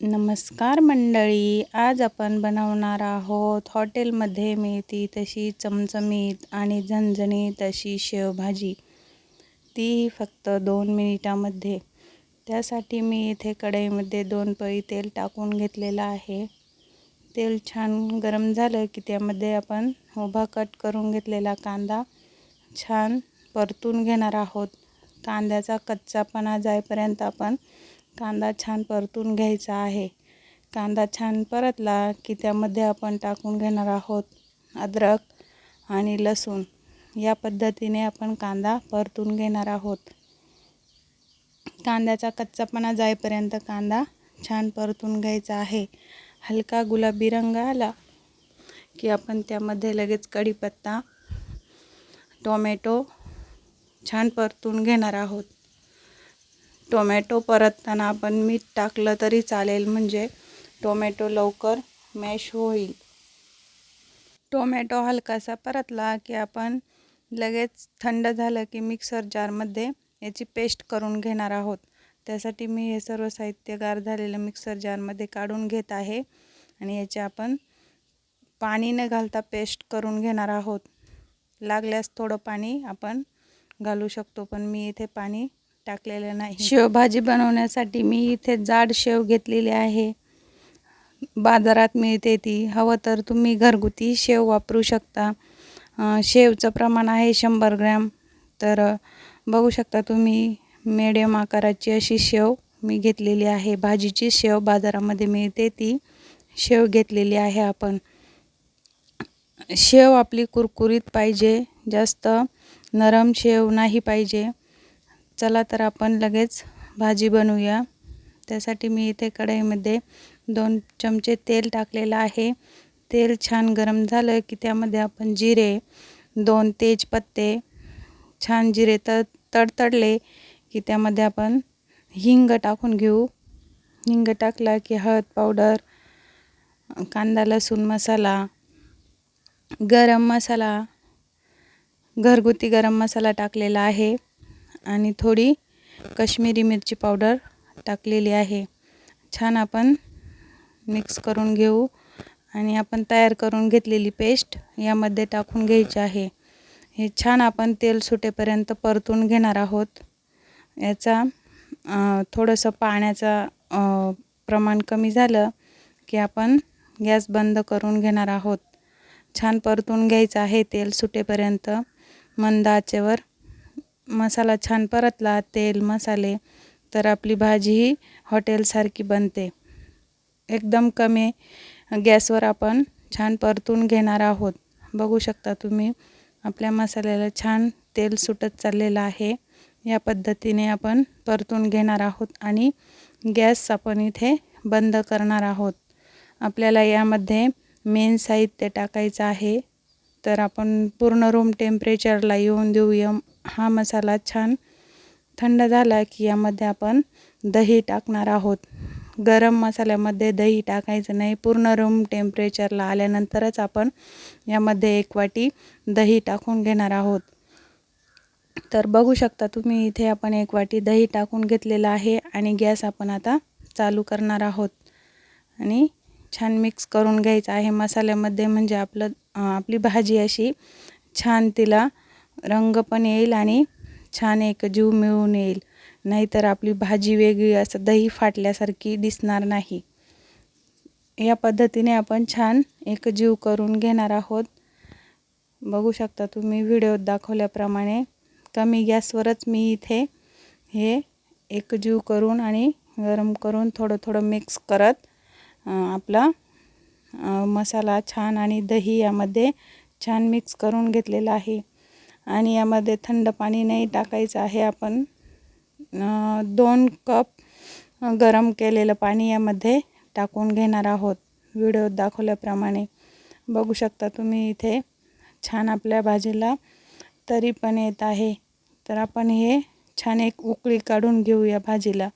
नमस्कार मंडळी आज आपण बनवणार आहोत हॉटेलमध्ये मिळती तशी चमचमीत आणि झणझणीत अशी शेवभाजी. ती फक्त दोन मिनिटामध्ये. त्यासाठी मी इथे कढईमध्ये दोन पळी तेल टाकून घेतलेलं आहे. तेल छान गरम झालं की त्यामध्ये आपण उभा कट करून घेतलेला कांदा छान परतून घेणार आहोत. कांद्याचा कच्चापणा जाईपर्यंत आपण कांदा छान परतून घ्यायचा आहे. कांदा छान परतला की त्यामध्ये आपण टाकून घेणार आहोत अद्रक आणि लसूण. या पद्धतीने आपण कांदा परतून घेणार आहोत. कांद्याचा कच्चापणा जाईपर्यंत कांदा छान परतून घ्यायचा आहे. हलका गुलाबी रंग आला की आपण त्यामध्ये लगेच कढीपत्ता टोमॅटो छान परतून घेणार आहोत. टोमॅटो परतताना आपण मीठ टाकलं तरी चालेल म्हणजे टोमॅटो लवकर मॅश होईल. टोमॅटो हलकासा परतला की आपण लगेच थंड झालं की मिक्सर जारमध्ये याची पेस्ट करून घेणार आहोत. त्यासाठी मी हे सर्व साहित्य गार झालेलं मिक्सर जारमध्ये काढून घेत आहे आणि याचे आपण पाणी न घालता पेस्ट करून घेणार आहोत. लागल्यास थोडं पाणी आपण घालू शकतो पण मी इथे पाणी टाकलेलं नाही. शेवभाजी बनवण्यासाठी मी इथे जाड शेव घेतलेली आहे. बाजारात मिळते ती. हवं तर तुम्ही घरगुती शेव वापरू शकता. शेवचं प्रमाण आहे शंभर ग्रॅम. तर बघू शकता तुम्ही मिडियम आकाराची अशी शेव मी घेतलेली आहे. भाजीची शेव बाजारामध्ये मिळते ती. शेव घेतलेली आहे आपण. शेव आपली कुरकुरीत पाहिजे. जास्त नरम शेव नाही पाहिजे. चला तर आपण लगेच भाजी बनवूया. त्यासाठी मी इथे कढईमध्ये दोन चमचे तेल टाकलेलं आहे. तेल छान गरम झालं की त्यामध्ये आपण जिरे दोन तेजपत्ते छान जिरे तर तडतडले की त्यामध्ये आपण हिंग टाकून घेऊ. हिंग टाकला की हळद पावडर कांदा लसूण मसाला गरम मसाला घरगुती गरम मसाला टाकलेला आहे. आणि थोडी कश्मीरी मिरची पावडर टाकलेली आहे. छान आपण मिक्स करून घेऊ आणि आपण तयार करून घेतलेली पेस्ट यामध्ये टाकून घ्यायची आहे. हे छान आपण तेल सुटेपर्यंत परतून घेणार आहोत. याचा थोडंसं पाण्याचा प्रमाण कमी झालं की आपण गॅस बंद करून घेणार आहोत. छान परतून घ्यायचं आहे तेल सुटेपर्यंत. मंद आचेवर मसाला छान परतला तेल मसाले तर आपली भाजी ही हॉटेलसारखी बनते. एकदम कमी गॅसवर आपण छान परतून घेणार आहोत. बघू शकता तुम्ही आपल्या मसाल्याला छान तेल सुटत चाललेलं आहे. या पद्धतीने आपण परतून घेणार आहोत आणि गॅस आपण इथे बंद करणार आहोत. आपल्याला यामध्ये मेन साहित्य टाकायचं आहे. तर आपण पूर्ण रूम टेम्परेचरला येऊन देऊया. हा मसाला छान थंड झाला की यामध्ये आपण दही टाकणार आहोत. गरम मसाल्यामध्ये दही टाकायचं नाही पूर्ण रूम टेम्परेचरला आल्यानंतरच आपण यामध्ये एक वाटी दही टाकून घेणार आहोत. तर बघू शकता तुम्ही इथे आपण एक वाटी दही टाकून घेतलेलं आहे आणि गॅस आपण आता चालू करणार आहोत. आणि छान मिक्स करून घ्यायचं आहे. मसाल्यामध्ये म्हणजे आपलं आपली भाजी अशी छान तिला रंग पण येईल आणि छान एक जीव मिळून येईल. नाहीतर आपली भाजी वेगळी असं दही फाटल्यासारखी दिसणार नाही. या पद्धतीने आपण छान एक जीव करून घेणार आहोत. बघू शकता तुम्ही व्हिडिओत दाखवल्याप्रमाणे कमी गॅसवरच मी इथे हे एक जीव करून आणि गरम करून थोडं थोडं मिक्स करत आपला मसाला छान आणि दही यामध्ये छान मिक्स करून घेतलेला आहे. आणि यामध्ये थंड पाणी नाही टाकायचं आहे आपण. दोन कप गरम केलेलं पाणी यामध्ये टाकून घेणार आहोत. व्हिडिओत दाखवल्याप्रमाणे. बघू शकता तुम्ही इथे छान आपल्या भाजीला तरी पण येत आहे. तर आपण हे छान एक उकळी काढून घेऊया भाजीला.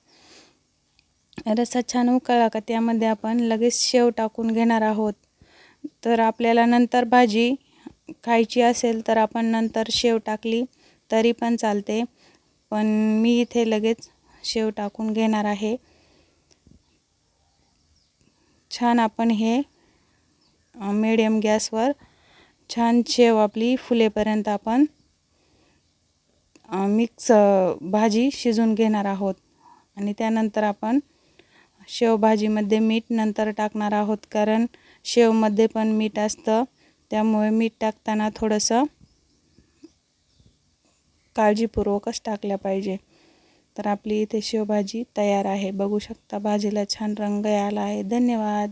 रसा छान उकळला का त्यामध्ये आपण लगेच शेव टाकून घेणार आहोत. तर आपल्याला नंतर भाजी खायची असेल तर आपण नंतर शेव टाकली तरी पण चालते. पण मी इथे लगेच शेव टाकून घेणार आहे. छान आपण हे मिडियम गॅसवर छान शेव आपली फुलेपर्यंत आपण मिक्स भाजी शिजून घेणार आहोत. आणि त्यानंतर आपण शेवभाजीमध्ये मीठ नंतर टाकणार आहोत. कारण शेवमध्ये पण मीठ असतं. त्यामुळे मीठ टाकताना थोडंसं काळजीपूर्वकच टाकल्या पाहिजे. तर आपली इथे शेवभाजी तयार आहे. बघू शकता भाजीला छान रंग आला आहे. धन्यवाद.